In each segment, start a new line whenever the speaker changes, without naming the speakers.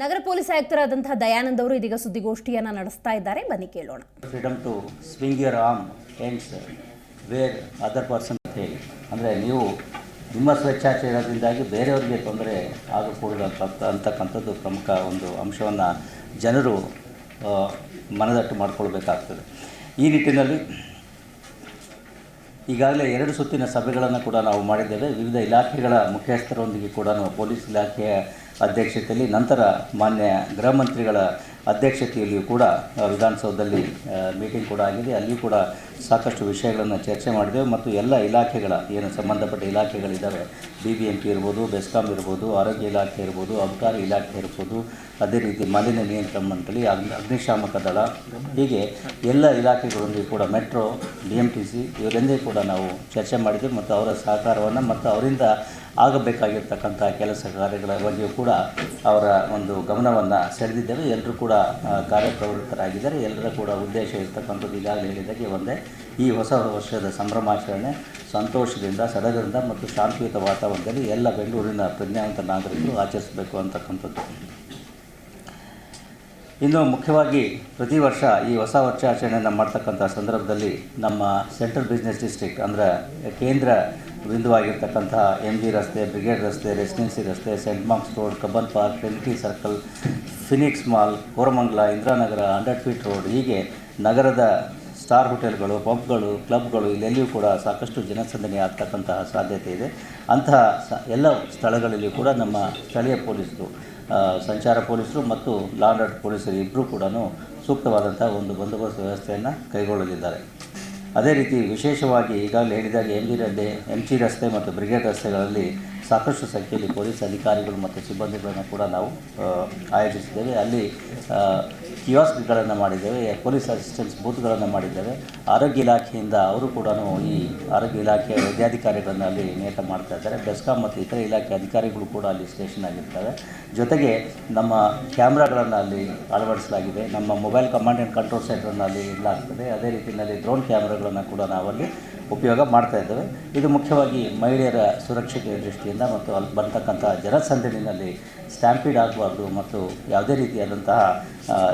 ನಗರ police ಆಯುಕ್ತರಾದಂತಹ Dayanand ಅವರು ಇದೀಗ ಸುದ್ದಿಗೋಷ್ಠಿಯನ್ನ ನಡೆಸ್ತಾ ಇದ್ದಾರೆ. ಬನ್ನಿ ಕೇಳೋಣ.
Freedom to swing your arm ends where other person ಹೇಳಿ ಅಂದರೆ ನೀವು ನಿಮ್ಮ ಸ್ವೇಚ್ಛಾಚಾರದಿಂದಾಗಿ ಬೇರೆಯವರಿಗೆ ತೊಂದರೆ ಆಗಕೂಡದಂತ ಅಂತಕ್ಕಂಥದ್ದು ಪ್ರಮುಖ ಒಂದು ಅಂಶವನ್ನು ಜನರು ಮನದಟ್ಟು ಮಾಡಿಕೊಳ್ಬೇಕಾಗ್ತದೆ. ಈ ನಿಟ್ಟಿನಲ್ಲಿ ಈಗಾಗಲೇ ಎರಡು ಸುತ್ತಿನ ಸಭೆಗಳನ್ನು ಕೂಡ ನಾವು ಮಾಡಿದ್ದೇವೆ. ವಿವಿಧ ಇಲಾಖೆಗಳ ಮುಖ್ಯಸ್ಥರೊಂದಿಗೆ ಕೂಡ ನಾವು ಪೊಲೀಸ್ ಇಲಾಖೆಯ ಅಧ್ಯಕ್ಷತೆಯಲ್ಲಿ, ನಂತರ ಮಾನ್ಯ ಗೃಹ ಮಂತ್ರಿಗಳ ಅಧ್ಯಕ್ಷತೆಯಲ್ಲಿಯೂ ಕೂಡ ವಿಧಾನಸೌಧದಲ್ಲಿ ಮೀಟಿಂಗ್ ಕೂಡ ಆಗಿದೆ. ಅಲ್ಲಿಯೂ ಕೂಡ ಸಾಕಷ್ಟು ವಿಷಯಗಳನ್ನು ಚರ್ಚೆ ಮಾಡಿದೆವು. ಮತ್ತು ಎಲ್ಲ ಇಲಾಖೆಗಳ, ಏನು ಸಂಬಂಧಪಟ್ಟ ಇಲಾಖೆಗಳಿದ್ದಾವೆ ಬಿ ಬಿ ಎಂ ಪಿ ಇರ್ಬೋದು, ಬೆಸ್ಕಾಂ ಇರ್ಬೋದು, ಆರೋಗ್ಯ ಇಲಾಖೆ ಇರ್ಬೋದು, ಅಬಕಾರಿ ಇಲಾಖೆ ಇರ್ಬೋದು, ಅದೇ ರೀತಿ ಮಾಲಿನ್ಯ ನಿಯಂತ್ರಣ ಮಂಡಳಿ, ಅಗ್ನಿ, ಅಗ್ನಿಶಾಮಕ ದಳ, ಹೀಗೆ ಎಲ್ಲ ಇಲಾಖೆಗಳೊಂದಿಗೆ ಕೂಡ metro D M T C ಕೂಡ ನಾವು ಚರ್ಚೆ ಮಾಡಿದ್ದೇವೆ ಮತ್ತು ಅವರ ಸಹಕಾರವನ್ನು, ಮತ್ತು ಅವರಿಂದ ಆಗಬೇಕಾಗಿರ್ತಕ್ಕಂಥ ಕೆಲಸ ಕಾರ್ಯಗಳ ಬಗ್ಗೆಯೂ ಕೂಡ ಅವರ ಒಂದು ಗಮನವನ್ನು ಸೆಳೆದಿದ್ದೇವೆ. ಎಲ್ಲರೂ ಕೂಡ ಕಾರ್ಯಪ್ರವೃತ್ತರಾಗಿದ್ದಾರೆ. ಎಲ್ಲರ ಕೂಡ ಉದ್ದೇಶ ಇರ್ತಕ್ಕಂಥದ್ದು ಈಗಾಗಲೇ ಹೇಳಿದಾಗೆ ಒಂದೇ. ಈ ಹೊಸ ವರ್ಷದ ಸಂಭ್ರಮಾಚರಣೆ ಸಂತೋಷದಿಂದ ಸಡಗರದಿಂದ ಮತ್ತು ಶಾಂತಿಯುತ ವಾತಾವರಣದಲ್ಲಿ ಎಲ್ಲ ಬೆಂಗಳೂರಿನ ಪ್ರಜ್ಞಾವಂತ ನಾಗರಿಕರು ಆಚರಿಸಬೇಕು ಅಂತಕ್ಕಂಥದ್ದು. ಇನ್ನು ಮುಖ್ಯವಾಗಿ ಪ್ರತಿ ವರ್ಷ ಈ ಹೊಸ ವರ್ಷಾಚರಣೆಯನ್ನು ಮಾಡ್ತಕ್ಕಂಥ ಸಂದರ್ಭದಲ್ಲಿ ನಮ್ಮ ಸೆಂಟ್ರಲ್ ಬಿಸ್ನೆಸ್ ಡಿಸ್ಟ್ರಿಕ್ಟ್ ಅಂದರೆ ಕೇಂದ್ರ ಬಿಂದುವಾಗಿರ್ತಕ್ಕಂಥ ಎಂ ಜಿ ರಸ್ತೆ ಬ್ರಿಗೇಡ್ ರಸ್ತೆ ರೆಸಿಡೆನ್ಸಿ ರಸ್ತೆ Saint Marks road Cubbon park Trinity circle Phoenix mall Koramangala Indiranagar hundred feet road ಹೀಗೆ ನಗರದ ಸ್ಟಾರ್ ಹೋಟೆಲ್ಗಳು ಪಬ್ಗಳು ಕ್ಲಬ್ಗಳು ಇಲ್ಲೆಲ್ಲಿಯೂ ಕೂಡ ಸಾಕಷ್ಟು ಜನಸಂದಣಿ ಆಗ್ತಕ್ಕಂತಹ ಸಾಧ್ಯತೆ ಇದೆ. ಅಂತಹ ಸ, ಎಲ್ಲ ಸ್ಥಳಗಳಲ್ಲಿ ಕೂಡ ನಮ್ಮ ಸ್ಥಳೀಯ ಪೊಲೀಸರು ಸಂಚಾರ ಪೊಲೀಸರು ಮತ್ತು ಲಾ ಆ್ಯಂಡ್ ಆರ್ಡರ್ ಪೊಲೀಸರು ಇಬ್ಬರೂ ಕೂಡ ಸೂಕ್ತವಾದಂಥ ಒಂದು ಬಂದೋಬಸ್ತ್ ವ್ಯವಸ್ಥೆಯನ್ನು ಕೈಗೊಳ್ಳಲಿದ್ದಾರೆ. ಅದೇ ರೀತಿ ವಿಶೇಷವಾಗಿ ಈಗಾಗಲೇ ಹೇಳಿದಾಗ ಎಂ ಜಿ ರಸ್ತೆ ಎಂ ಸಿ ರಸ್ತೆ ಮತ್ತು ಬ್ರಿಗೇಡ್ ರಸ್ತೆಗಳಲ್ಲಿ ಸಾಕಷ್ಟು ಸಂಖ್ಯೆಯಲ್ಲಿ ಪೊಲೀಸ್ ಅಧಿಕಾರಿಗಳು ಮತ್ತು ಸಿಬ್ಬಂದಿಗಳನ್ನು ಕೂಡ ನಾವು ಆಯೋಜಿಸಿದ್ದೇವೆ. ಅಲ್ಲಿ ಕಿಯಾಸ್ಕ್ಗಳನ್ನು ಮಾಡಿದ್ದೇವೆ, ಪೊಲೀಸ್ ಅಸಿಸ್ಟೆನ್ಸ್ ಬೂತ್ಗಳನ್ನು ಮಾಡಿದ್ದೇವೆ. ಆರೋಗ್ಯ ಇಲಾಖೆಯಿಂದ ಅವರು ಕೂಡ ಈ ಆರೋಗ್ಯ ಇಲಾಖೆಯ ವೈದ್ಯಾಧಿಕಾರಿಗಳನ್ನು ಅಲ್ಲಿ ನೇಮಕ ಮಾಡ್ತಾ ಇದ್ದಾರೆ. ಬೆಸ್ಕಾಂ ಮತ್ತು ಇತರ ಇಲಾಖೆ ಅಧಿಕಾರಿಗಳು ಕೂಡ ಅಲ್ಲಿ ಸ್ಟೇಷನ್ ಆಗಿರ್ತವೆ ಜೊತೆಗೆ ನಮ್ಮ ಕ್ಯಾಮ್ರಾಗಳನ್ನು ಅಲ್ಲಿ ಅಳವಡಿಸಲಾಗಿದೆ. ನಮ್ಮ ಮೊಬೈಲ್ ಕಮಾಂಡ್ ಆ್ಯಂಡ್ ಕಂಟ್ರೋಲ್ ಸೆಂಟ್ರನ್ನು ಅಲ್ಲಿ ಇಡಲಾಗ್ತದೆ ಅದೇ ರೀತಿಯಲ್ಲಿ ಡ್ರೋನ್ ಕ್ಯಾಮ್ರಾಗಳನ್ನು ಕೂಡ ನಾವಲ್ಲಿ ಉಪಯೋಗ ಮಾಡ್ತಾ ಇದ್ದೇವೆ. ಇದು ಮುಖ್ಯವಾಗಿ ಮಹಿಳೆಯರ ಸುರಕ್ಷತೆಯ ದೃಷ್ಟಿಯಿಂದ ಮತ್ತು ಅಲ್ಲಿ ಬರ್ತಕ್ಕಂಥ ಜನಸಂದಣಿನಲ್ಲಿ ಸ್ಟ್ಯಾಂಪೀಡ್ ಆಗಬಾರ್ದು ಮತ್ತು ಯಾವುದೇ ರೀತಿಯಾದಂತಹ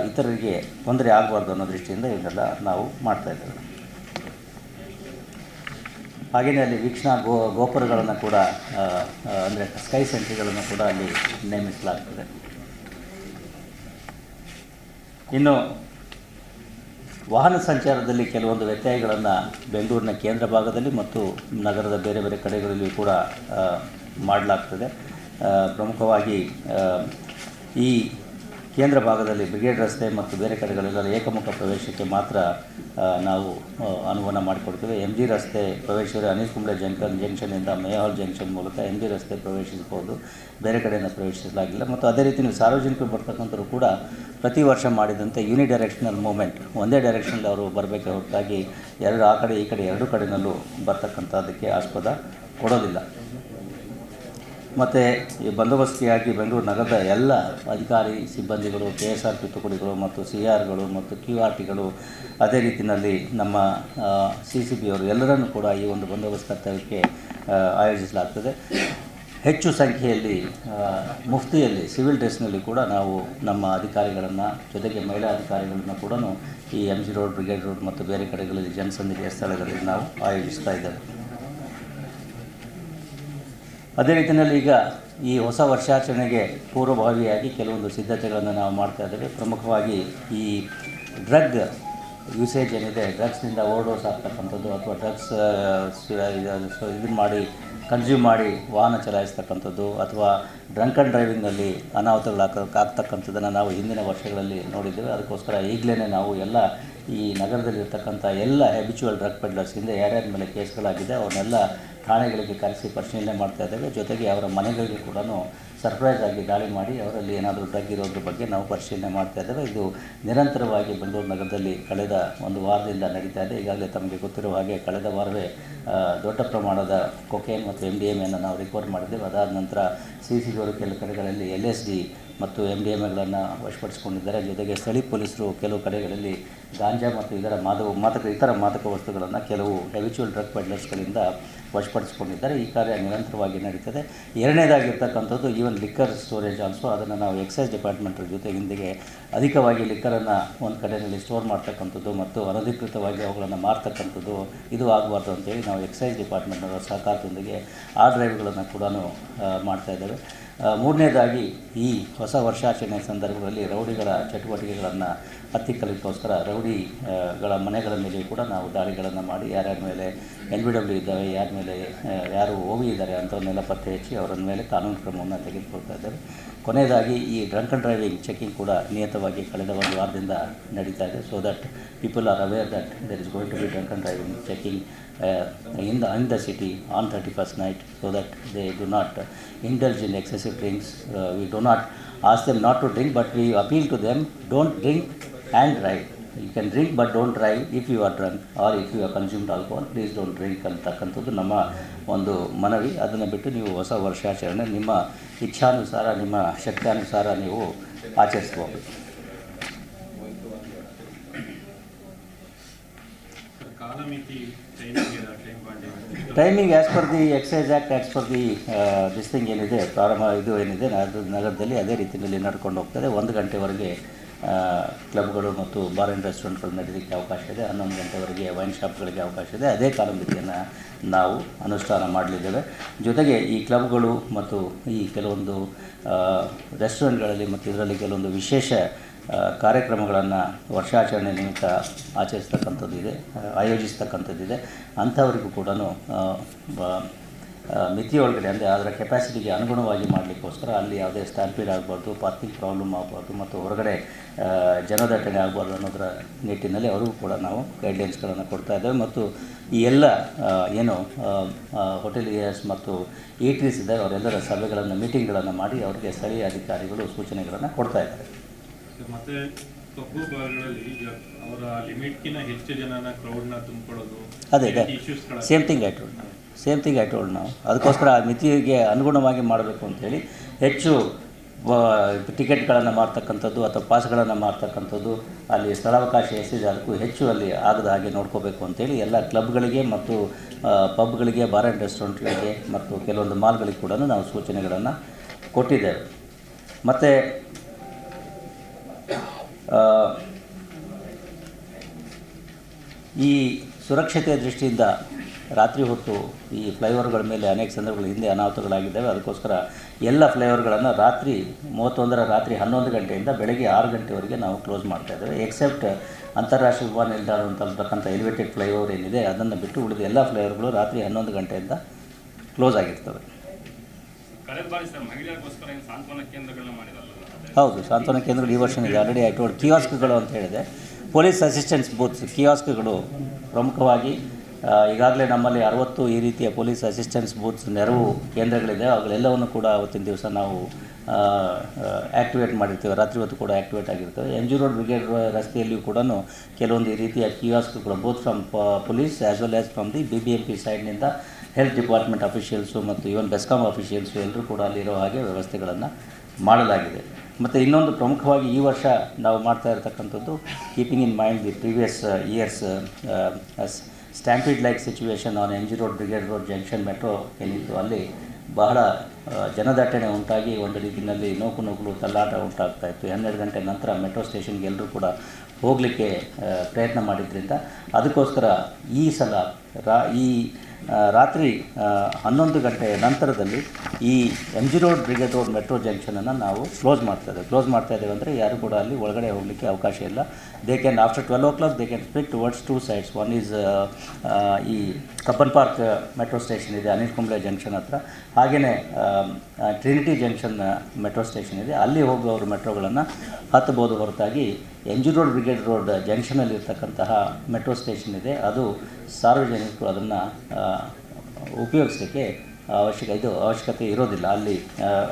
ಇತರರಿಗೆ ತೊಂದರೆ ಆಗಬಾರ್ದು ಅನ್ನೋ ದೃಷ್ಟಿಯಿಂದ ಇವನ್ನೆಲ್ಲ ನಾವು ಮಾಡ್ತಾ ಇದ್ದೇವೆ. ಹಾಗೆಯೇ ಅಲ್ಲಿ ವೀಕ್ಷಣಾ ಗೋ, ಗೋಪುರಗಳನ್ನು ಕೂಡ ಅಂದರೆ ಸ್ಕೈ ಸೆಂಟ್ರಿಗಳನ್ನು ಕೂಡ ಅಲ್ಲಿ ನೇಮಿಸಲಾಗ್ತದೆ. ಇನ್ನು ವಾಹನ ಸಂಚಾರದಲ್ಲಿ ಕೆಲವೊಂದು ವ್ಯತ್ಯಯಗಳನ್ನು ಬೆಂಗಳೂರಿನ ಕೇಂದ್ರ ಭಾಗದಲ್ಲಿ ಮತ್ತು ನಗರದ ಬೇರೆ ಬೇರೆ ಕಡೆಗಳಲ್ಲಿ ಕೂಡ ಮಾಡಲಾಗ್ತದೆ. ಪ್ರಮುಖವಾಗಿ ಈ ಕೇಂದ್ರ ಭಾಗದಲ್ಲಿ ಬ್ರಿಗೇಡ್ ರಸ್ತೆ ಮತ್ತು ಬೇರೆ ಕಡೆಗಳೆಲ್ಲ ಏಕಮುಖ ಪ್ರವೇಶಕ್ಕೆ ಮಾತ್ರ ನಾವು ಅನುವಾನ ಮಾಡಿಕೊಡ್ತೇವೆ. ಎಂ ಜಿ ರಸ್ತೆ ಪ್ರವೇಶಿಸಿದರೆ ಅನಿಲ್ ಕುಂಬ್ಳೆ ಜಂಕ್ಷನ್ ಜಂಕ್ಷನಿಂದ ಮೇಹಾಲ್ ಜಂಕ್ಷನ್ ಮೂಲಕ ಎಂ ಜಿ ರಸ್ತೆ ಪ್ರವೇಶಿಸಬಹುದು. ಬೇರೆ ಕಡೆಯಿಂದ ಪ್ರವೇಶಿಸಲಾಗಿಲ್ಲ. ಮತ್ತು ಅದೇ ರೀತಿ ನೀವು ಸಾರ್ವಜನಿಕರು ಬರ್ತಕ್ಕಂಥವ್ರು ಕೂಡ ಪ್ರತಿ ವರ್ಷ ಮಾಡಿದಂತೆ ಯೂನಿ ಡೈರೆಕ್ಷನಲ್ ಮೂಮೆಂಟ್ ಒಂದೇ ಡೈರೆಕ್ಷನಲ್ಲಿ ಅವರು ಬರಬೇಕೆ ಹೊರತಾಗಿ ಎರಡು ಆ ಕಡೆ, ಈ ಕಡೆ ಎರಡು ಕಡೆಯಲ್ಲೂ ಬರ್ತಕ್ಕಂಥದ್ದಕ್ಕೆ ಆಸ್ಪದ ಕೊಡೋದಿಲ್ಲ. ಮತ್ತು ಈ ಬಂದೋಬಸ್ತಿಯಾಗಿ ಬೆಂಗಳೂರು ನಗರದ ಎಲ್ಲ ಅಧಿಕಾರಿ ಸಿಬ್ಬಂದಿಗಳು ಕೆ ಎಸ್ ಆರ್ ಪಿ ಮತ್ತು ಸಿ ಆರ್ಗಳು ಮತ್ತು ಕ್ಯೂ ಆರ್ ಟಿಗಳು ಅದೇ ರೀತಿಯಲ್ಲಿ ನಮ್ಮ ಸಿ ಸಿ ಬಿ ಅವರು ಎಲ್ಲರನ್ನೂ ಕೂಡ ಈ ಒಂದು ಬಂದೋಬಸ್ತ್ ಕರ್ತವ್ಯಕ್ಕೆ ಆಯೋಜಿಸಲಾಗ್ತದೆ. ಹೆಚ್ಚು ಸಂಖ್ಯೆಯಲ್ಲಿ ಮುಫ್ತಿಯಲ್ಲಿ, ಸಿವಿಲ್ ಡ್ರೆಸ್ನಲ್ಲಿ ಕೂಡ ನಾವು ನಮ್ಮ ಅಧಿಕಾರಿಗಳನ್ನು, ಜೊತೆಗೆ ಮಹಿಳಾ ಅಧಿಕಾರಿಗಳನ್ನು ಕೂಡ ಈ M G road Brigade road ಮತ್ತು ಬೇರೆ ಕಡೆಗಳಲ್ಲಿ ಜನಸಂದಣಿಯ ಸ್ಥಳಗಳಲ್ಲಿ ನಾವು ಆಯೋಜಿಸ್ತಾ ಇದ್ದೇವೆ. ಅದೇ ರೀತಿಯಲ್ಲಿ ಈಗ ಈ ಹೊಸ ವರ್ಷಾಚರಣೆಗೆ ಪೂರ್ವಭಾವಿಯಾಗಿ ಕೆಲವೊಂದು ಸಿದ್ಧತೆಗಳನ್ನು ನಾವು ಮಾಡ್ತಾ ಇದ್ದೇವೆ. ಪ್ರಮುಖವಾಗಿ ಈ ಡ್ರಗ್ ಯೂಸೇಜ್ ಏನಿದೆ, ಡ್ರಗ್ಸ್ನಿಂದ ಓವರ್ಡೋಸ್ ಆಗ್ತಕ್ಕಂಥದ್ದು ಅಥವಾ ಡ್ರಗ್ಸ್ ಇದನ್ನು ಮಾಡಿ, ಕನ್ಸ್ಯೂಮ್ ಮಾಡಿ ವಾಹನ ಚಲಾಯಿಸ್ತಕ್ಕಂಥದ್ದು ಅಥವಾ ಡ್ರಂಕ್ ಆ್ಯಂಡ್ ಡ್ರೈವಿಂಗಲ್ಲಿ ಅನಾಹುತಗಳಾಗ್ತಕ್ಕಂಥದ್ದನ್ನು ನಾವು ಹಿಂದಿನ ವರ್ಷಗಳಲ್ಲಿ ನೋಡಿದ್ದೇವೆ. ಅದಕ್ಕೋಸ್ಕರ ಈಗಲೇ ನಾವು ಎಲ್ಲ ಈ ನಗರದಲ್ಲಿರ್ತಕ್ಕಂಥ ಎಲ್ಲ ಹ್ಯಾಬಿಚುವಲ್ ಡ್ರಗ್ ಪೆಡ್ಲರ್ಸ್ ಹಿಂದೆ ಯಾರ್ಯಾರ ಮೇಲೆ ಕೇಸ್ಗಳಾಗಿದೆ, ಅವ್ರನ್ನೆಲ್ಲ ಠಾಣೆಗಳಿಗೆ ಕರೆಸಿ ಪರಿಶೀಲನೆ ಮಾಡ್ತಾ ಇದ್ದೇವೆ. ಜೊತೆಗೆ ಅವರ ಮನೆಗಳಿಗೆ ಕೂಡ ಸರ್ಪ್ರೈಸ್ ಆಗಿ ದಾಳಿ ಮಾಡಿ ಅವರಲ್ಲಿ ಏನಾದರೂ ಡ್ರಗ್ ಇರೋದ್ರ ಬಗ್ಗೆ ನಾವು ಪರಿಶೀಲನೆ ಮಾಡ್ತಾ ಇದ್ದೇವೆ. ಇದು ನಿರಂತರವಾಗಿ ಬೆಂಗಳೂರು ನಗರದಲ್ಲಿ ಕಳೆದ ಒಂದು ವಾರದಿಂದ ನಡೀತಾ ಇದೆ. ಈಗಾಗಲೇ ತಮಗೆ ಗೊತ್ತಿರುವ ಹಾಗೆ ಕಳೆದ ವಾರವೇ ದೊಡ್ಡ ಪ್ರಮಾಣದ ಕೊಕೇನ್ ಮತ್ತು ಎಂ ಡಿ ಎಂ ನಾವು ರಿಕವರ್ ಮಾಡಿದ್ದೇವೆ. ಅದಾದ ನಂತರ ಸಿ ಸಿ ಕೆಲವು ಕೆಲ ಕಡೆಗಳಲ್ಲಿ ಎಲ್ ಎಸ್ ಡಿ ಮತ್ತು ಎಂ ಡಿ ಎಂ ಎಗಳನ್ನು ವಶಪಡಿಸಿಕೊಂಡಿದ್ದಾರೆ. ಜೊತೆಗೆ ಸ್ಥಳೀಯ ಪೊಲೀಸರು ಕೆಲವು ಕಡೆಗಳಲ್ಲಿ ಗಾಂಜಾ ಮತ್ತು ಇದರ ಮಾದಕ ಮಾದಕ, ಇತರ ಮಾದಕ ವಸ್ತುಗಳನ್ನು ಕೆಲವು ಹೆವಿಚುವಲ್ ಡ್ರಗ್ ಪೆಡ್ಲರ್ಸ್ಗಳಿಂದ ವಶಪಡಿಸಿಕೊಂಡಿದ್ದಾರೆ. ಈ ಕಾರ್ಯ ನಿರಂತರವಾಗಿ ನಡೀತದೆ. ಎರಡನೇದಾಗಿರ್ತಕ್ಕಂಥದ್ದು ಈವನ್ ಲಿಕ್ಕರ್ ಸ್ಟೋರೇಜ್ ಆಲ್ಸೋ ಅದನ್ನು ನಾವು ಎಕ್ಸೈಸ್ ಡಿಪಾರ್ಟ್ಮೆಂಟ್ರ ಜೊತೆ ಹಿಂದಿಗೆ ಅಧಿಕವಾಗಿ ಲಿಕ್ಕರನ್ನು ಒಂದು ಕಡೆಯಲ್ಲಿ ಸ್ಟೋರ್ ಮಾಡ್ತಕ್ಕಂಥದ್ದು ಮತ್ತು ಅನಧಿಕೃತವಾಗಿ ಅವುಗಳನ್ನು ಮಾರ್ತಕ್ಕಂಥದ್ದು ಇದು ಆಗಬಾರ್ದು ಅಂತೇಳಿ ನಾವು ಎಕ್ಸೈಸ್ ಡಿಪಾರ್ಟ್ಮೆಂಟ್ನವರ ಸಹಕಾರದೊಂದಿಗೆ ಆ ಡ್ರೈವ್ಗಳನ್ನು ಕೂಡ ಮಾಡ್ತಾ ಇದ್ದೇವೆ. ಮೂರನೇದಾಗಿ ಈ ಹೊಸ ವರ್ಷಾಚರಣೆ ಸಂದರ್ಭದಲ್ಲಿ ರೌಡಿಗಳ ಚಟುವಟಿಕೆಗಳನ್ನು ಹತ್ತಿಕ್ಕಲಿಕ್ಕೋಸ್ಕರ ರೌಡಿಗಳ ಮನೆಗಳ ಮೇಲೆ ಕೂಡ ನಾವು ದಾಳಿಗಳನ್ನು ಮಾಡಿ ಯಾರ್ಯಾರ ಮೇಲೆ ಎನ್ ಬಿ ಡಬ್ಲ್ಯೂ ಇದ್ದಾವೆ ಯಾರ ಮೇಲೆ ಯಾರು ಓವಿ ಇದ್ದಾರೆ ಅಂಥವನ್ನೆಲ್ಲ ಪತ್ತೆ ಹಚ್ಚಿ ಅವರ ಮೇಲೆ ಕಾನೂನು ಕ್ರಮವನ್ನು ತೆಗೆದುಕೊಳ್ತಾ ಇದ್ದೇವೆ ಕೊನೆಯದಾಗಿ ಈ ಡ್ರಂಕ್ ಅಂಡ್ ಡ್ರೈವಿಂಗ್ ಚೆಕಿಂಗ್ ಕೂಡ ನಿಯತವಾಗಿ ಕಳೆದ ಒಂದು ವಾರದಿಂದ ನಡೀತಾ ಇದೆ. So that people are aware that there is going to be drunk and driving checking in the in the city on thirty first night so that they do not indulge in excessive drinks we do not ask them not to drink but we appeal to them don't drink and and drive. Can drink but don't drive if you are drunk or if you are have alcohol please don't drink ಅಂತಕ್ಕಂಥದ್ದು ನಮ್ಮ ಒಂದು ಮನವಿ. ಅದನ್ನು ಬಿಟ್ಟು ನೀವು ಹೊಸ ವರ್ಷಾಚರಣೆ ನಿಮ್ಮ ಇಚ್ಛಾನುಸಾರ ನಿಮ್ಮ ಶಕ್ತಿಯಾನುಸಾರ ನೀವು ಆಚರಿಸ್ಬೋದು.
Timing
as per the excise act as per the this thing ಏನಿದೆ ಪ್ರಾರಂಭ ಇದು ಏನಿದೆ ನಗರದಲ್ಲಿ ಅದೇ ರೀತಿಯಲ್ಲಿ ನಡ್ಕೊಂಡು ಹೋಗ್ತದೆ. ಒಂದು ಗಂಟೆವರೆಗೆ ಕ್ಲಬ್ಗಳು ಮತ್ತು ಬಾರ್ ಆ್ಯಂಡ್ ರೆಸ್ಟೋರೆಂಟ್ಗಳು ನಡೀಲಿಕ್ಕೆ ಅವಕಾಶ ಇದೆ. ಹನ್ನೊಂದು ಗಂಟೆವರೆಗೆ ವೈನ್ ಶಾಪ್ಗಳಿಗೆ ಅವಕಾಶ ಇದೆ. ಅದೇ ಕಾಲಮಿತಿಯನ್ನು ನಾವು ಅನುಷ್ಠಾನ ಮಾಡಲಿದ್ದೇವೆ. ಜೊತೆಗೆ ಈ ಕ್ಲಬ್ಗಳು ಮತ್ತು ಈ ಕೆಲವೊಂದು ರೆಸ್ಟೋರೆಂಟ್ಗಳಲ್ಲಿ ಮತ್ತು ಇದರಲ್ಲಿ ಕೆಲವೊಂದು ವಿಶೇಷ ಕಾರ್ಯಕ್ರಮಗಳನ್ನು ವರ್ಷಾಚರಣೆ ನಿಮಿತ್ತ ಆಚರಿಸ್ತಕ್ಕಂಥದ್ದು ಇದೆ ಆಯೋಜಿಸ್ತಕ್ಕಂಥದ್ದಿದೆ ಅಂಥವರಿಗೂ ಕೂಡ ಮಿತಿಯೊಳಗಡೆ ಅಂದರೆ ಅದರ ಕೆಪಾಸಿಟಿಗೆ ಅನುಗುಣವಾಗಿ ಮಾಡಲಿಕ್ಕೋಸ್ಕರ ಅಲ್ಲಿ ಯಾವುದೇ ಸ್ಟ್ಯಾಂಪೀಡ್ ಆಗಬಾರ್ದು ಪಾರ್ಕಿಂಗ್ ಪ್ರಾಬ್ಲಮ್ ಆಗಬಾರ್ದು ಮತ್ತು ಹೊರಗಡೆ ಜನದಟ್ಟಣೆ ಆಗಬಾರ್ದು ಅನ್ನೋದರ ನಿಟ್ಟಿನಲ್ಲಿ ಅವರಿಗೂ ಕೂಡ ನಾವು ಗೈಡ್ಲೈನ್ಸ್ಗಳನ್ನು ಕೊಡ್ತಾ ಇದ್ದೇವೆ. ಮತ್ತು ಈ ಎಲ್ಲ ಏನು ಹೋಟೆಲಿಯರ್ಸ್ ಮತ್ತು ಈಟ್ರೀಸ್ ಇದೆ ಅವರೆಲ್ಲರ ಸಭೆಗಳನ್ನು ಮೀಟಿಂಗ್ಗಳನ್ನು ಮಾಡಿ ಅವರಿಗೆ ಸ್ಥಳೀಯ ಅಧಿಕಾರಿಗಳು ಸೂಚನೆಗಳನ್ನು ಕೊಡ್ತಾ ಇದ್ದಾರೆ.
ಮತ್ತೆ ಕಬ್ಬು ಬಾರ್ಗಳಲ್ಲಿ ಈಗ ಅವರ ಲಿಮಿಟ್ಗಿನ ಹೆಚ್ಚು ಜನನ ಕ್ರೌಡ್ನ ತುಂಬಿಕೊಳ್ಳೋದು
ಅದೇ
ಇಶ್ಯೂಸ್ಗಳ
same thing told same thing I told ನಾವು ಅದಕ್ಕೋಸ್ಕರ ಆ ಮಿತಿಗೆ ಅನುಗುಣವಾಗಿ ಮಾಡಬೇಕು ಅಂತೇಳಿ ಹೆಚ್ಚು ಟಿಕೆಟ್ಗಳನ್ನು ಮಾಡ್ತಕ್ಕಂಥದ್ದು ಅಥವಾ ಪಾಸ್ಗಳನ್ನು ಮಾರ್ತಕ್ಕಂಥದ್ದು ಅಲ್ಲಿ ಸ್ಥಳಾವಕಾಶ ಎಷ್ಟಿದೆ ಅದಕ್ಕೂ ಹೆಚ್ಚು ಅಲ್ಲಿ ಆಗದ ಹಾಗೆ ನೋಡ್ಕೋಬೇಕು ಅಂತೇಳಿ ಎಲ್ಲ ಕ್ಲಬ್ಗಳಿಗೆ ಮತ್ತು ಪಬ್ಗಳಿಗೆ, ಬಾರ್ ಆ್ಯಂಡ್ ರೆಸ್ಟೋರೆಂಟ್ಗಳಿಗೆ ಮತ್ತು ಕೆಲವೊಂದು ಮಾಲ್ಗಳಿಗೆ ಕೂಡ ನಾವು ಸೂಚನೆಗಳನ್ನು ಕೊಟ್ಟಿದ್ದೇವೆ. ಮತ್ತು ಈ ಸುರಕ್ಷತೆಯ ದೃಷ್ಟಿಯಿಂದ ರಾತ್ರಿ ಹೊತ್ತು ಈ ಫ್ಲೈಓವರ್ಗಳ ಮೇಲೆ ಅನೇಕ ಸಂದರ್ಭಗಳು ಹಿಂದೆ ಅನಾಹುತಗಳಾಗಿದ್ದಾವೆ. ಅದಕ್ಕೋಸ್ಕರ ಎಲ್ಲ ಫ್ಲೈಓವರ್ಗಳನ್ನು ರಾತ್ರಿ ಮೂವತ್ತೊಂದರ ರಾತ್ರಿ ಹನ್ನೊಂದು ಗಂಟೆಯಿಂದ ಬೆಳಗ್ಗೆ ಆರು ಗಂಟೆವರೆಗೆ ನಾವು ಕ್ಲೋಸ್ ಮಾಡ್ತಾ ಇದ್ದೇವೆ. ಎಕ್ಸೆಪ್ಟ್ ಅಂತಾರಾಷ್ಟ್ರೀಯ ವಿಮಾನ ನಿಲ್ದಾಣ ಅಂತಕ್ಕಂಥ ಎಲಿವೇಟೆಡ್ ಫ್ಲೈಓವರ್ ಏನಿದೆ ಅದನ್ನು ಬಿಟ್ಟು ಉಳಿದ ಎಲ್ಲ ಫ್ಲೈಓವರ್ಗಳು ರಾತ್ರಿ ಹನ್ನೊಂದು ಗಂಟೆಯಿಂದ ಕ್ಲೋಸ್ ಆಗಿರ್ತವೆ. ಹೌದು ಸಾಂತ್ವನ ಕೇಂದ್ರಗಳು ಈ ವರ್ಷ ಆಲ್ರೆಡಿ ಐ ಟೋಲ್ಡ್ ಕಿಯಾಸ್ಕ್ಗಳು ಅಂತ ಹೇಳಿದೆ. ಪೊಲೀಸ್ ಅಸಿಸ್ಟೆನ್ಸ್ ಬೂತ್ಸ್ ಕಿಯಾಸ್ಕ್ಗಳು ಪ್ರಮುಖವಾಗಿ ಈಗಾಗಲೇ ನಮ್ಮಲ್ಲಿ ಅರವತ್ತು ಈ ರೀತಿಯ ಪೊಲೀಸ್ ಅಸಿಸ್ಟೆನ್ಸ್ ಬೂತ್ಸ್ ನೆರವು ಕೇಂದ್ರಗಳಿದೆ. ಅವುಗಳೆಲ್ಲವನ್ನು ಕೂಡ ಅವತ್ತಿನ ದಿವಸ ನಾವು ಆ್ಯಕ್ಟಿವೇಟ್ ಮಾಡಿರ್ತೀವಿ. ರಾತ್ರಿ ಹೊತ್ತು ಕೂಡ ಆ್ಯಕ್ಟಿವೇಟ್ ಆಗಿರ್ತೇವೆ ಎನ್ ಜಿ ರೋಡ್ ಬ್ರಿಗೇಡ್ ರಸ್ತೆಯಲ್ಲಿಯೂ ಕೂಡ ಕೆಲವೊಂದು ಈ ರೀತಿಯ ಕಿಯಾಸ್ಕ್ಗಳು both from police as well as from the B B M P ಸೈಡ್ನಿಂದ health department officials ಮತ್ತು ಇವನ್ ಬೆಸ್ಕಾಮ್ ಅಫಿಷಿಯಲ್ಸು ಎಲ್ಲರೂ ಕೂಡ ಅಲ್ಲಿರೋ ಹಾಗೆ ವ್ಯವಸ್ಥೆಗಳನ್ನು ಮಾಡಲಾಗಿದೆ. ಮತ್ತು ಇನ್ನೊಂದು ಪ್ರಮುಖವಾಗಿ ಈ ವರ್ಷ ನಾವು ಮಾಡ್ತಾ ಇರತಕ್ಕಂಥದ್ದು, keeping in mind the previous years stampede like situation on N G road Brigade road junction metro ಏನಿತ್ತು, ಅಲ್ಲಿ ಬಹಳ ಜನದಟ್ಟಣೆ ಉಂಟಾಗಿ ಒಂದು ರೀತಿಯಲ್ಲಿ ನೋಕು ನುಗ್ಗಲು ತಳ್ಳಾಟ ಉಂಟಾಗ್ತಾ ಇತ್ತು. ಹನ್ನೆರಡು ಗಂಟೆ ನಂತರ ಮೆಟ್ರೋ ಸ್ಟೇಷನ್ಗೆ ಎಲ್ಲರೂ ಕೂಡ ಹೋಗಲಿಕ್ಕೆ ಪ್ರಯತ್ನ ಮಾಡಿದ್ರಿಂದ ಅದಕ್ಕೋಸ್ಕರ ಈ ಸಲ ರಾ, ಈ ರಾತ್ರಿ ಹನ್ನೊಂದು ಗಂಟೆಯ ನಂತರದಲ್ಲಿ ಈ M G road Brigade road metro ಜಂಕ್ಷನನ್ನು ನಾವು ಕ್ಲೋಸ್ ಮಾಡ್ತಾ ಇದ್ದೇವೆ. ಕ್ಲೋಸ್ ಮಾಡ್ತಾ ಇದ್ದೇವೆ ಅಂದರೆ ಯಾರು ಕೂಡ ಅಲ್ಲಿ ಒಳಗಡೆ ಹೋಗಲಿಕ್ಕೆ ಅವಕಾಶ ಇಲ್ಲ. They can after twelve o'clock they can split towards two sides one is ಈ ಕಬ್ಬನ್ ಪಾರ್ಕ್ ಮೆಟ್ರೋ ಸ್ಟೇಷನ್ ಇದೆ ಅನಿಲ್ ಕುಂಬ್ಳೆ ಜಂಕ್ಷನ್ ಹತ್ರ. ಹಾಗೆಯೇ ಟ್ರಿನಿಟಿ ಜಂಕ್ಷನ್ ಮೆಟ್ರೋ ಸ್ಟೇಷನ್ ಇದೆ. ಅಲ್ಲಿ ಹೋಗುವವರು ಮೆಟ್ರೋಗಳನ್ನು ಹತ್ತಬೋದು ಹೊರತಾಗಿ N G road Brigade road ಜಂಕ್ಷನಲ್ಲಿ ಇರ್ತಕ್ಕಂತಹ ಮೆಟ್ರೋ ಸ್ಟೇಷನ್ ಇದೆ. ಅದು ಸಾರ್ವಜನಿಕರು ಅದನ್ನು ಉಪಯೋಗಿಸಲಿಕ್ಕೆ ಅವಶ್ಯಕ, ಇದು ಅವಶ್ಯಕತೆ ಇರೋದಿಲ್ಲ. ಅಲ್ಲಿ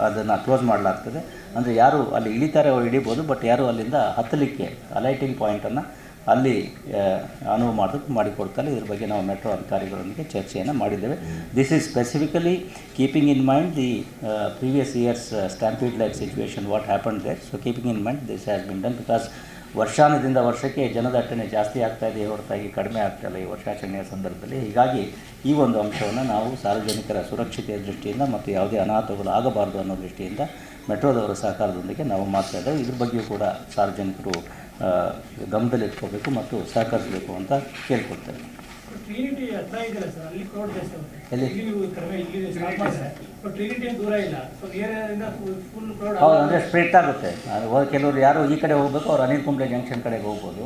ಅದನ್ನು ಕ್ಲೋಸ್ ಮಾಡಲಾಗ್ತದೆ. ಅಂದರೆ ಯಾರು ಅಲ್ಲಿ ಇಳಿತಾರೆ ಅವರು ಇಳಿಬೋದು ಬಟ್ ಯಾರು ಅಲ್ಲಿಂದ ಹತ್ತಲಿಕ್ಕೆ ಅಲೈಟಿಂಗ್ ಪಾಯಿಂಟನ್ನು ಅಲ್ಲಿ ಅನುವು ಮಾಡೋದು ಮಾಡಿಕೊಡ್ತಾರೆ ಇದ್ರ ಬಗ್ಗೆ ನಾವು ಮೆಟ್ರೋ ಅಧಿಕಾರಿಗಳೊಂದಿಗೆ ಚರ್ಚೆಯನ್ನು ಮಾಡಿದ್ದೇವೆ. This is specifically keeping in mind the previous years stampede life situation what happen there so keeping in mind this has been done because ವರ್ಷಾನುದಿಂದ ವರ್ಷಕ್ಕೆ ಜನದಟ್ಟಣೆ ಜಾಸ್ತಿ ಆಗ್ತಾ ಇದೆ, ಹೊರತಾಗಿ ಕಡಿಮೆ ಆಗ್ತಾ ಇಲ್ಲ ಈ ವರ್ಷಾಚರಣೆಯ ಸಂದರ್ಭದಲ್ಲಿ. ಹೀಗಾಗಿ ಈ ಒಂದು ಅಂಶವನ್ನು ನಾವು ಸಾರ್ವಜನಿಕರ ಸುರಕ್ಷತೆಯ ದೃಷ್ಟಿಯಿಂದ ಮತ್ತು ಯಾವುದೇ ಅನಾಹುತಗಳು ಆಗಬಾರದು ಅನ್ನೋ ದೃಷ್ಟಿಯಿಂದ ಮೆಟ್ರೋದವರ ಸಹಕಾರದೊಂದಿಗೆ ನಾವು ಮಾತಾಡಿದೆ ಇದ್ರ ಬಗ್ಗೆಯೂ ಕೂಡ ಸಾರ್ವಜನಿಕರು ಗಮನದಲ್ಲಿಟ್ಕೋಬೇಕು ಮತ್ತು ಸಹಕರಿಸಬೇಕು ಅಂತ ಕೇಳ್ಕೊಳ್ತೇವೆ.
ಟ್ರಿನಿಟಿ ಹತ್ರ ಇದೆಯಲ್ಲ ಸರ್ ಅಲ್ಲಿ ಕ್ರೌಡ್ ಜಾಸ್ತಿ ಆಗುತ್ತೆ
ಎಲ್ಲಿ?
ಇಲ್ಲಿ ನೀವು ಕಡಿಮೆ ಇಲ್ಲಿ ಸ್ಟಾಪ್ ಮಾಡಿದ್ರೆ ಬಟ್ ಟ್ರಿನಿಟಿ ಏನು ದೂರ ಇಲ್ಲ. ಸೊ ಏರಿಯಾದಿಂದ ಫುಲ್ ಕ್ರೌಡ್
ಹೌದು ಅಂದರೆ ಸ್ಪ್ರೆಡ್ ಆಗುತ್ತೆ. ಕೆಲವರು ಯಾರು ಈ ಕಡೆ ಹೋಗ್ಬೇಕು ಅವ್ರು ಅನಿಲ್ ಕುಂಬ್ಳೆ ಜಂಕ್ಷನ್ ಕಡೆಗೆ ಹೋಗ್ಬೋದು.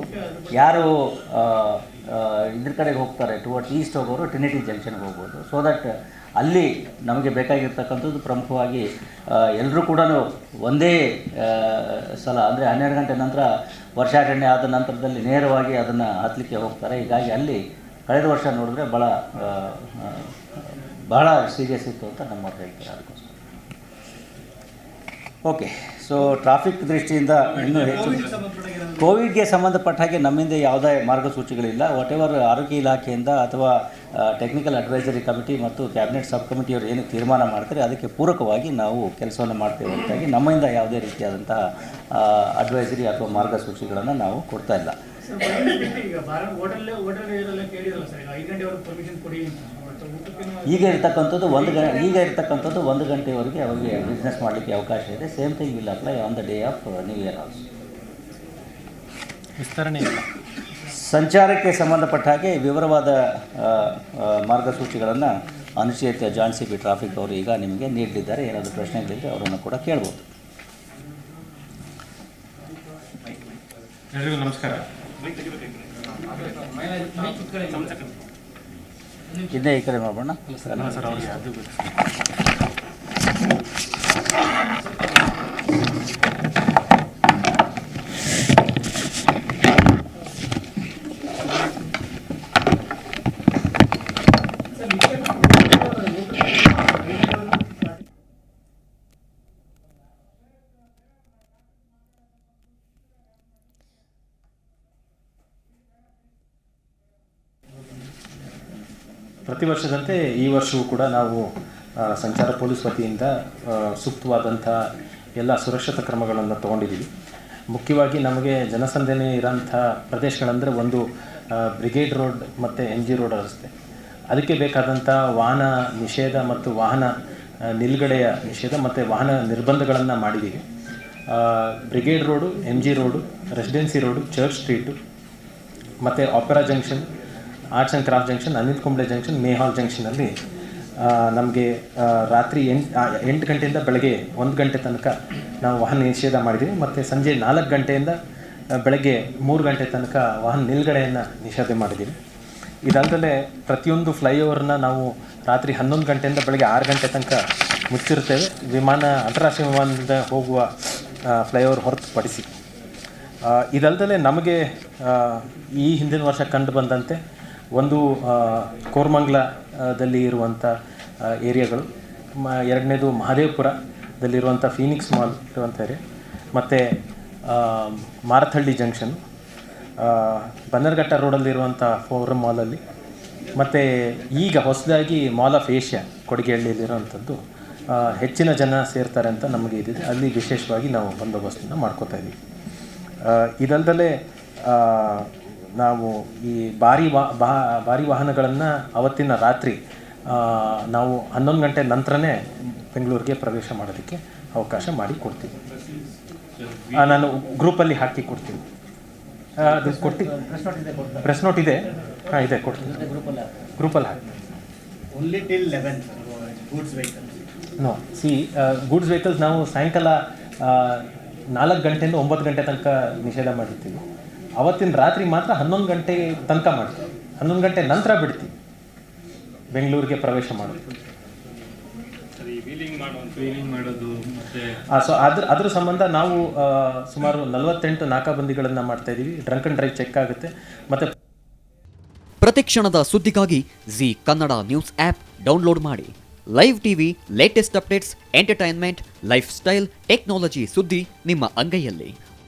ಯಾರು ಇದ್ರ ಕಡೆಗೆ ಹೋಗ್ತಾರೆ ಟುವರ್ಡ್ಸ್ ಈಸ್ಟ್ ಹೋಗೋರು ಟ್ರಿನಿಟಿ ಜಂಕ್ಷನ್ಗೆ ಹೋಗ್ಬೋದು. ಸೊ ದಟ್ ಅಲ್ಲಿ ನಮಗೆ ಬೇಕಾಗಿರ್ತಕ್ಕಂಥದ್ದು ಪ್ರಮುಖವಾಗಿ ಎಲ್ಲರೂ ಕೂಡ ಒಂದೇ ಸಲ ಅಂದರೆ ಹನ್ನೆರಡು ಗಂಟೆ ನಂತರ ವರ್ಷಾಚರಣೆ ಆದ ನಂತರದಲ್ಲಿ ನೇರವಾಗಿ ಅದನ್ನು ಹತ್ತಲಿಕ್ಕೆ ಹೋಗ್ತಾರೆ. ಹೀಗಾಗಿ ಅಲ್ಲಿ ಕಳೆದ ವರ್ಷ ನೋಡಿದ್ರೆ ಭಾಳ ಬಹಳ ಸೀರಿಯಸ್ ಇತ್ತು ಅಂತ ನಮ್ಮ ಹೇಳ್ತಾರೆ ಅದಕ್ಕೋಸ್ಕರ. ಓಕೆ ಸೊ ಟ್ರಾಫಿಕ್ ದೃಷ್ಟಿಯಿಂದ ಇನ್ನೂ ಹೆಚ್ಚು ಕೋವಿಡ್ಗೆ ಸಂಬಂಧಪಟ್ಟ ಹಾಗೆ ನಮ್ಮಿಂದ ಯಾವುದೇ ಮಾರ್ಗಸೂಚಿಗಳಿಲ್ಲ. ವಾಟ್ ಎವರ್ ಆರೋಗ್ಯ ಇಲಾಖೆಯಿಂದ ಅಥವಾ ಟೆಕ್ನಿಕಲ್ ಅಡ್ವೈಸರಿ ಕಮಿಟಿ ಮತ್ತು ಕ್ಯಾಬಿನೆಟ್ ಸಬ್ ಕಮಿಟಿಯವರು ಏನು ತೀರ್ಮಾನ ಮಾಡ್ತಾರೆ ಅದಕ್ಕೆ ಪೂರಕವಾಗಿ ನಾವು ಕೆಲಸವನ್ನು ಮಾಡ್ತೇವೆ ಹೊರತಾಗಿ ನಮ್ಮಿಂದ ಯಾವುದೇ ರೀತಿಯಾದಂತಹ ಅಡ್ವೈಸರಿ ಅಥವಾ ಮಾರ್ಗಸೂಚಿಗಳನ್ನು ನಾವು ಕೊಡ್ತಾ ಇಲ್ಲ.
ಸರ್ ಮನೆಯಲ್ಲಿ ಬಿಟ್ಟು ಈಗ ಬಾರ ಹೋಟೆಲ್ ಹೋಟೆಲ್ ಇರಲ್ಲ ಕೇಳಿರಲ್ಲ ಸರ್ ಈಗ ಐದು ಗಂಟೆವರೆಗೆ ಪರ್ಮಿಷನ್ ಕೊಡಿ ಅಂತ. ಬಟ್ ಊಟಕ್ಕೇನು
ಈಗ ಇರ್ತಕ್ಕಂಥದ್ದು ಒಂದು ಗ ಈಗ ಇರ್ತಕ್ಕಂಥದ್ದು ಒಂದು ಗಂಟೆವರೆಗೆ ಅವರಿಗೆ ಬಿಸ್ನೆಸ್ ಮಾಡಲಿಕ್ಕೆ ಅವಕಾಶ ಇದೆ. Same thing will apply on the day of new year also
ವಿಸ್ತರಣೆ ಇಲ್ಲ.
ಸಂಚಾರಕ್ಕೆ ಸಂಬಂಧಪಟ್ಟ ಹಾಗೆ ವಿವರವಾದ ಮಾರ್ಗಸೂಚಿಗಳನ್ನು Anucheth joint C P traffic ಅವರು ಈಗ ನಿಮಗೆ ನೀಡಲಿದ್ದಾರೆ ಏನಾದರೂ ಪ್ರಶ್ನೆಗಳಿದ್ದರೆ ಅವರನ್ನು ಕೂಡ ಕೇಳ್ಬೋದು.
ಎಲ್ರಿಗೂ ನಮಸ್ಕಾರ.
ಇನ್ನೇ ಈ ಕಡೆ ಮಾಡೋಣ
ಪ್ರತಿ ವರ್ಷದಂತೆ ಈ ವರ್ಷವೂ ಕೂಡ ನಾವು ಸಂಚಾರ ಪೊಲೀಸ್ ವತಿಯಿಂದ ಸೂಕ್ತವಾದಂಥ ಎಲ್ಲ ಸುರಕ್ಷತಾ ಕ್ರಮಗಳನ್ನು ತಗೊಂಡಿದ್ದೀವಿ. ಮುಖ್ಯವಾಗಿ ನಮಗೆ ಜನಸಂದಣಿ ಇರೋಂಥ ಪ್ರದೇಶಗಳಂದರೆ ಒಂದು ಬ್ರಿಗೇಡ್ ರೋಡ್ ಮತ್ತು ಎನ್ ಜಿ ರೋಡ್ ರಸ್ತೆ ಅದಕ್ಕೆ ಬೇಕಾದಂಥ ವಾಹನ ನಿಷೇಧ ಮತ್ತು ವಾಹನ ನಿಲುಗಡೆಯ ನಿಷೇಧ ಮತ್ತು ವಾಹನ ನಿರ್ಬಂಧಗಳನ್ನು ಮಾಡಿದ್ದೀವಿ. Brigade road M G road, Residency road, church street ಮತ್ತು Opera junction arts and craft junction Anil Kumble junction Mayo Hall ಜಂಕ್ಷನಲ್ಲಿ ನಮಗೆ ರಾತ್ರಿ ಎಂಟು ಎಂಟು ಗಂಟೆಯಿಂದ ಬೆಳಗ್ಗೆ ಒಂದು ಗಂಟೆ ತನಕ ನಾವು ವಾಹನ ನಿಷೇಧ ಮಾಡಿದ್ದೀವಿ ಮತ್ತು ಸಂಜೆ ನಾಲ್ಕು ಗಂಟೆಯಿಂದ ಬೆಳಗ್ಗೆ ಮೂರು ಗಂಟೆ ತನಕ ವಾಹನ ನಿಲುಗಡೆಯನ್ನು ನಿಷೇಧ ಮಾಡಿದ್ದೀವಿ ಇದಲ್ಲದೆ ಪ್ರತಿಯೊಂದು ಫ್ಲೈಓವರ್ನ ನಾವು ರಾತ್ರಿ ಹನ್ನೊಂದು ಗಂಟೆಯಿಂದ ಬೆಳಗ್ಗೆ ಆರು ಗಂಟೆ ತನಕ ಮುಚ್ಚಿರ್ತೇವೆ ವಿಮಾನ, ಅಂತಾರಾಷ್ಟ್ರೀಯ ವಿಮಾನದಿಂದ ಹೋಗುವ ಫ್ಲೈಓವರ್ ಹೊರತುಪಡಿಸಿ. ಇದಲ್ಲದಲ್ಲೇ ನಮಗೆ ಈ ಹಿಂದಿನ ವರ್ಷ ಕಂಡು ಬಂದಂತೆ ಒಂದು ಕೋರ್ಮಂಗ್ಲದಲ್ಲಿ ಇರುವಂಥ ಏರಿಯಾಗಳು, ಮ, ಎರಡನೇದು ಮಹದೇವಪುರದಲ್ಲಿರುವಂಥ ಫೀನಿಕ್ಸ್ ಮಾಲ್ ಇರುವಂಥ ಏರಿಯಾ, ಮತ್ತು ಮಾರಥಹಳ್ಳಿ ಜಂಕ್ಷನ್ ಬನ್ನರ್ಘಟ್ಟ ರೋಡಲ್ಲಿರುವಂಥ ಫೋರಮ್ ಮಾಲಲ್ಲಿ, ಮತ್ತು ಈಗ ಹೊಸದಾಗಿ ಮಾಲ್ ಆಫ್ ಏಷ್ಯಾ ಕೊಡುಗೆಹಳ್ಳಿಯಲ್ಲಿರುವಂಥದ್ದು ಹೆಚ್ಚಿನ ಜನ ಸೇರ್ತಾರೆ ಅಂತ ನಮಗೆ ಇದಿದೆ. ಅಲ್ಲಿ ವಿಶೇಷವಾಗಿ ನಾವು ಬಂದೋಬಸ್ತನ್ನು ಮಾಡ್ಕೋತಾ ಇದ್ದೀವಿ ಇದಲ್ಲದೇ ನಾವು ಈ ಭಾರಿ ವಾ ಬಾ- ಭಾರಿ ವಾಹನಗಳನ್ನು ಅವತ್ತಿನ ರಾತ್ರಿ ನಾವು ಹನ್ನೊಂದು ಗಂಟೆ ನಂತರನೇ ಬೆಂಗಳೂರಿಗೆ ಪ್ರವೇಶ ಮಾಡೋದಕ್ಕೆ ಅವಕಾಶ ಮಾಡಿ ಕೊಡ್ತೀವಿ. ನಾನು ಗ್ರೂಪಲ್ಲಿ ಹಾಕಿ ಕೊಡ್ತೀನಿ. ಅದು ಕೊಟ್ಟು ಪ್ರೆಸ್ ನೋಟ್ ಇದೆ. ಹಾಂ ಇದೆ ಕೊಡ್ತೀನಿ. ಗ್ರೂಪಲ್ಲಿ ಹಾಕಿ
Only till 11, goods vehicles.
No see goods vehicles ನಾವು ಸಾಯಂಕಾಲ ನಾಲ್ಕು ಗಂಟೆಯಿಂದ ಒಂಬತ್ತು ಗಂಟೆ ತನಕ ನಿಷೇಧ ಮಾಡಿರ್ತೀವಿ. ಅವತ್ತಿನ ರಾತ್ರಿ ಮಾತ್ರ ಹನ್ನೊಂದು ಗಂಟೆ ತನಕ ಮಾಡ್ತೀವಿ. ಹನ್ನೊಂದು ಗಂಟೆ ನಂತರ ಬಿಡ್ತೀವಿ. ಬೆಂಗಳೂರಿಗೆ ಪ್ರವೇಶ ಮಾಡೋದು ಸೊ ಅದ್ರ ಅದ್ರ ಸಂಬಂಧ ನಾವು ಸುಮಾರು ನಲವತ್ತೆಂಟು ನಾಕಾಬಂದಿಗಳನ್ನು ಮಾಡ್ತಾ ಇದ್ದೀವಿ ಡ್ರಂಕ್ ಅಂಡ್ ಡ್ರೈವ್ ಚೆಕ್ ಆಗುತ್ತೆ. ಮತ್ತು
ಪ್ರತಿಕ್ಷಣದ ಸುದ್ದಿಗಾಗಿ Zee Kannada news app download ಮಾಡಿ. Live TV latest updates entertainment lifestyle technology ಸುದ್ದಿ ನಿಮ್ಮ ಅಂಗೈಯಲ್ಲಿ.